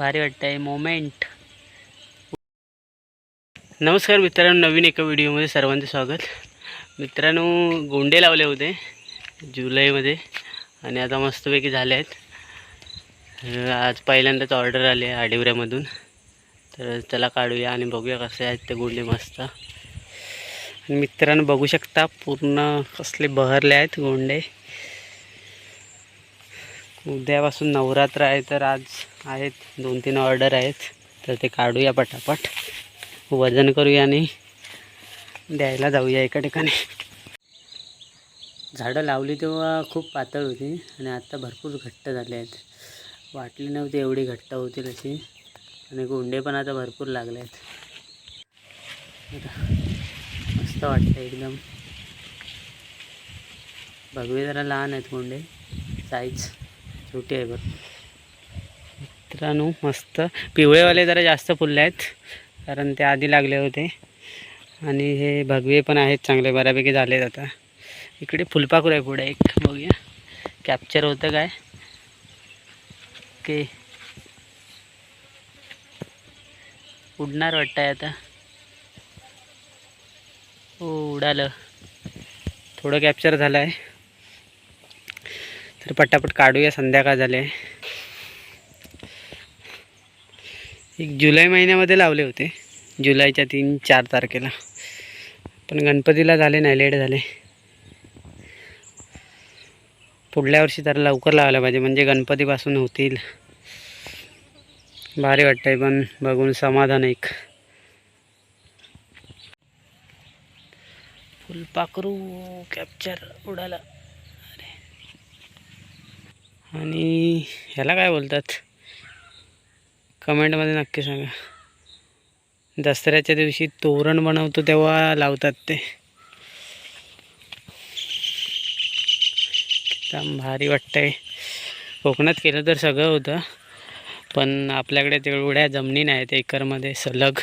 भारी वाटतंय मोमेंट नमस्कार मित्रांनो नवीन एका व्हिडिओमध्ये सर्वांचं स्वागत. मित्रांनो गोंडे लावले होते जुलैमध्ये आणि आता मस्तपैकी झाले आहेत. आज पहिल्यांदाच ऑर्डर आली आहे आडिवऱ्यामधून. तर त्याला काढूया आणि बघूया कसे आहेत ते गोंडे मस्त. आणि मित्रांनो बघू शकता पूर्ण कसले बहरले आहेत गोंडे. उद्यापासून नवरात्र आहे तर आज आहेत दोन तीन ऑर्डर आहेत. तर ते काढूया पटापट. वजन करूया आणि द्यायला जाऊया एका ठिकाणी. झाडं लावली तेव्हा खूप पातळ होती आणि आत्ता भरपूर घट्ट झाले आहेत. वाटली नव्हती एवढी घट्ट होतील अशी. आणि गोंडे पण आता भरपूर लागले आहेत. मस्त वाटतं एकदम. भगवे जरा लहान आहेत गोंडे. साईज छोटी आहे बघ. मित्रांनो मस्त. पिवळेवाले जरा जास्त फुलले आहेत कारण ते आधी लागले होते. आणि हे भगवे पण आहेत चांगले बऱ्यापैकी झाले आता. इकडे फुलपाखरू आहे पुढे एक बघूया. कॅप्चर होतं काय? ओके उडणार वाटतंय आता. हो उडालं. थोडं कॅप्चर झालं आहे तर पटापट काढूया संध्याकाळ झाले एक जुलै महिन्यामध्ये लावले होते. जुलैच्या तीन चार तारखेला. पण गणपतीला झाले नाही लेट झाले. पुढल्या वर्षी तर लवकर लावायला पाहिजे म्हणजे गणपतीपासून होतील. भारी वाटतंय पण बघून समाधान एक. फुलपाखरू कॅप्चर उडाला. आणि ह्याला काय बोलतात? कमेंटमध्ये नक्की सांगा. दसऱ्याच्या दिवशी तोरण बनवतो तेव्हा लावतात ते. एकदम भारी वाटतंय. कोकणात केलं तर सगळं होतं पण आपल्याकडे तेवढ्या जमिनी नाहीत एकरमध्ये सलग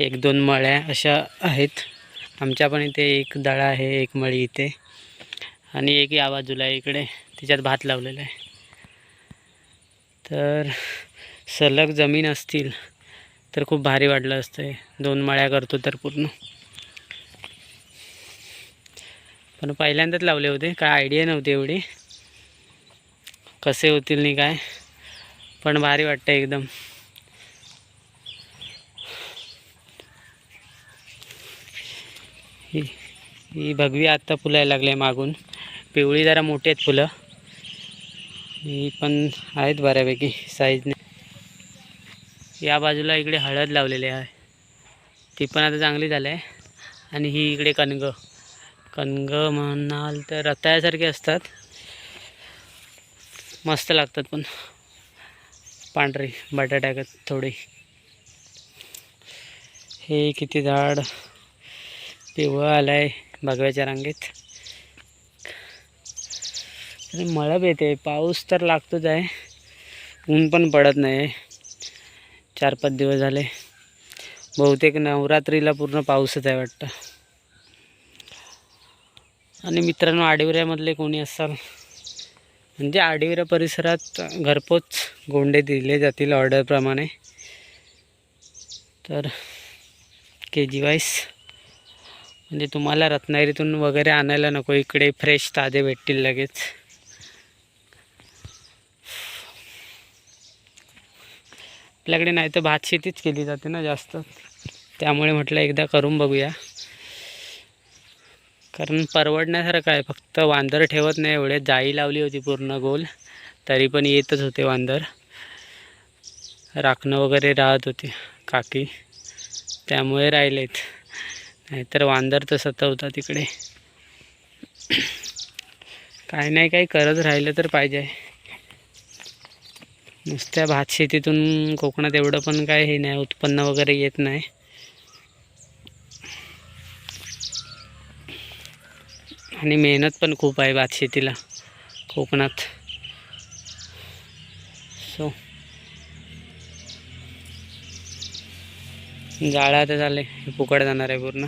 एक दोन मळ्या अशा आहेत. आमच्या पण इथे एक दळा आहे एक मळी इथे. आणि एक या बाजूला इकडे. त्याच्यात भात लावलेला आहे. तर सलग जमीन असतील तर खूप भारी वाटलं असतं दोन मळ्या करतो तर पूर्ण. पण पहिल्यांदाच लावले होते. काय आयडिया नव्हती एवढी. कसे होतील नाही काय. पण भारी वाटतं एकदम. ही ही भगवी आत्ता फुलायला लागले मागून. पिवळी जरा मोठी आहेत फुलं. ही पण आहेत बऱ्यापैकी साईजने या बाजूला इकडे हळद लावलेली आहे. ती पण आता चांगली झाली आहे. आणि ही इकडे कणगं. कणगं म्हणाल तर रताळ्यासारखे असतात. मस्त लागतात पण. पांढरी बटाट्यागत थोडी. हे किती झाड पिवळं आलं आहे भगव्याच्या रांगेत. आणि मळब येते. पाऊस तर लागतोच आहे. ऊन पण पडत नाही. चार पाच दिवस झाले. बहुतेक नवरात्रीला पूर्ण पाऊसच आहे वाटतं. आणि मित्रांनो आडिवऱ्यामधले कोणी असाल? म्हणजे आडिवऱ्या परिसरात घरपोच गोंडे दिले जातील ऑर्डरप्रमाणे तर के जी वाईस म्हणजे तुम्हाला रत्नागिरीतून वगैरे आणायला नको. इकडे फ्रेश ताजे भेटतील लगेच. आपल्याकडे नाही तर भात शेतीच केली जाते ना जास्त. त्यामुळे म्हटलं एकदा करून बघूया. कारण परवडण्यासारखं आहे फक्त वांदर ठेवत नाही एवढे जाळी लावली होती पूर्ण गोल. तरी पण येतच होते वांदर. राखणं वगैरे राहत होते काकी. त्यामुळे राहिलेत. नाहीतर वांदर तर सतवता तिकडे. काय नाही काही करत राहिलं तर पाहिजे. नुसत्या भात शेतीतून कोकणात एवढं पण काय हे नाही उत्पन्न वगैरे येत नाही. आणि मेहनत पण खूप आहे भात शेतीला कोकणात. सो जाळा आता झाले फुकट जाणार आहे पूर्ण.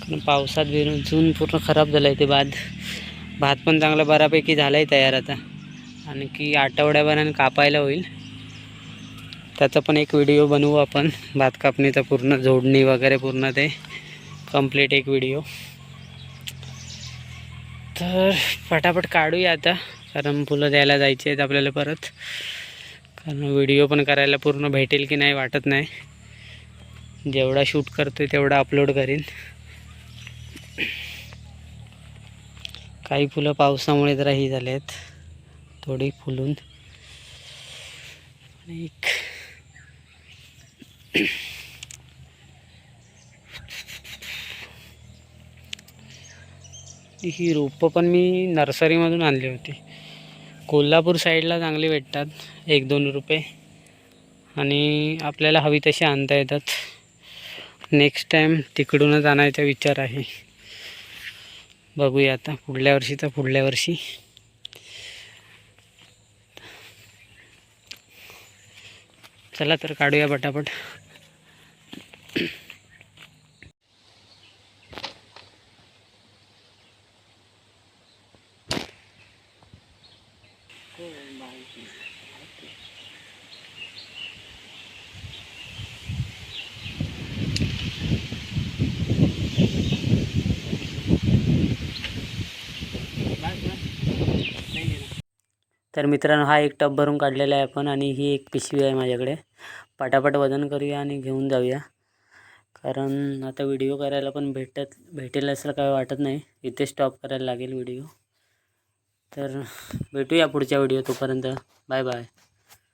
कारण पावसात भिरून जून पूर्ण खराब झालं आहे ते भात. भात पण चांगला बऱ्यापैकी झाला आहे तयार आता. आणखी आठवड्याभरानं कापायला होईल. त्याचा पण एक व्हिडिओ बनवू आपण. भात कापणीचा पूर्ण जोडणी वगैरे पूर्ण ते कंप्लीट एक व्हिडिओ. तर पटापट काढूया आता. कारण फुलं द्यायला जायची आहेत आपल्याला परत. कारण व्हिडिओ पण करायला पूर्ण भेटेल की नाही वाटत नाही. जेवढा शूट करतो तेवढा अपलोड करीन. काही फुलं पावसामुळे जरा ही झाले आहेत थोडी फुलून. एक. ही रोपं पण मी नर्सरीमधून आणली होती. कोल्हापूर साईडला चांगली भेटतात. एक दोन रुपये. आणि आपल्याला हवी तशी आणता येतात. नेक्स्ट टाईम तिकडूनच आणायचा विचार आहे. बघूया आता पुढल्या वर्षी तर पुढल्या वर्षी. चला तर काढूया पटापट. तर मित्रांनो हा एक टब भरून काढलेला आहे आपण आणि ही एक पिशवी आहे माझ्याकडे. पटापट वजन करूया आणि घेऊन जाऊया. कारण आता व्हिडिओ करायला पण भेटत भेटेल असं काय वाटत नाही. इथे स्टॉप करायला लागेल व्हिडिओ. तर भेटूया पुढच्या व्हिडिओ तोपर्यंत. Bye bye